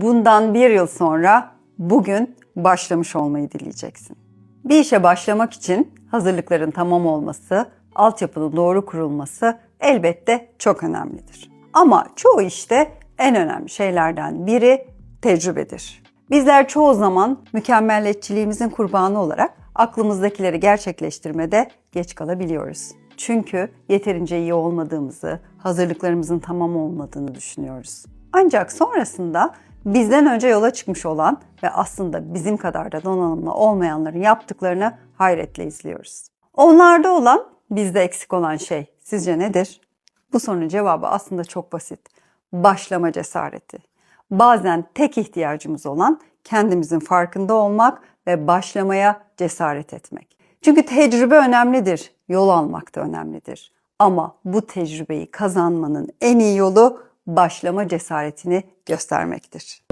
bundan bir yıl sonra bugün başlamış olmayı dileyeceksin. Bir işe başlamak için hazırlıkların tamam olması, altyapının doğru kurulması elbette çok önemlidir. Ama çoğu işte en önemli şeylerden biri tecrübedir. Bizler çoğu zaman mükemmelliyetçiliğimizin kurbanı olarak aklımızdakileri gerçekleştirmede geç kalabiliyoruz. Çünkü yeterince iyi olmadığımızı, hazırlıklarımızın tamam olmadığını düşünüyoruz. Ancak sonrasında bizden önce yola çıkmış olan ve aslında bizim kadar da donanımlı olmayanların yaptıklarını hayretle izliyoruz. Onlarda olan bizde eksik olan şey sizce nedir? Bu sorunun cevabı aslında çok basit. Başlama cesareti. Bazen tek ihtiyacımız olan kendimizin farkında olmak ve başlamaya cesaret etmek. Çünkü tecrübe önemlidir, yol almak da önemlidir. Ama bu tecrübeyi kazanmanın en iyi yolu başlama cesaretini göstermektir.